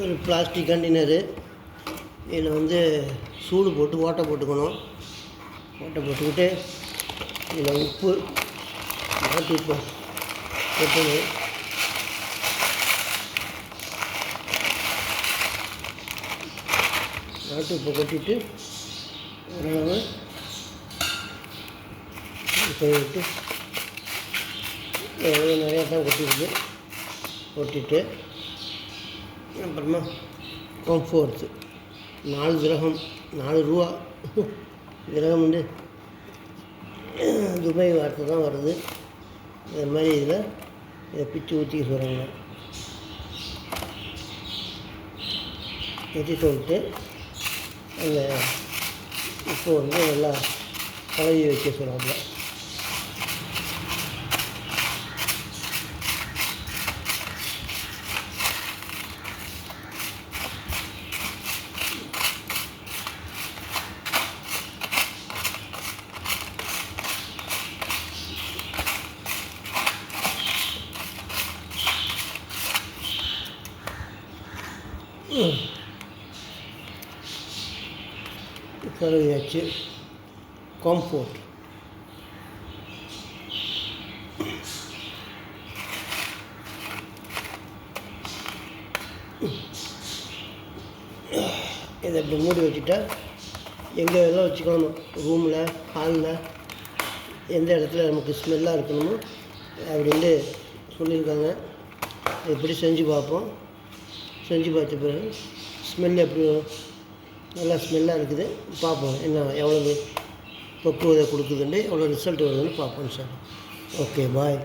ஒரு plastic container இதில் வந்து சூடு போட்டு ஓட்டை போட்டுக்கணும். ஓட்டை போட்டுக்கிட்டு இதில் உப்பு நாட்டு உப்பு கொட்டணும் நாட்டு உப்பை கொட்டிட்டு ஓரளவு பண்ணிவிட்டு எவ்வளோ நிறையா தான் கொட்டிருக்கு கொட்டிட்டு அப்புறமா ஃபோர்த்து நாலு கிரகம் நாலு ரூபா. கிரகம் வந்து துபாய் வார்த்தை தான் வருது. அது மாதிரி இதில் இதை பிச்சு ஊற்றி சொல்கிறாங்க ஊற்றி சொல்லிட்டு அந்த இப்போ வந்து நல்லா கலவி வைக்க சொல்கிறாங்க கழுவியாச்சு காம்போர்ட் இதை இப்படி மூடி வச்சுட்டா எங்கே எல்லாம் வச்சுக்கணும். ரூமில் ஹாலில் எந்த இடத்துல நமக்கு ஸ்மெல்லாக இருக்கணுமோ அப்படின்ட்டு சொல்லியிருக்காங்க. எப்படி செஞ்சு பார்ப்போம். செஞ்சு பார்த்த பிறகு ஸ்மெல் எப்படி நல்லா ஸ்மெல்லாக இருக்குது. பார்ப்போம் என்ன எவ்வளவு பக்குவதை கொடுக்குதுன்னு எவ்வளோ ரிசல்ட் வருதுன்னு பார்ப்போம் சார். Okay bye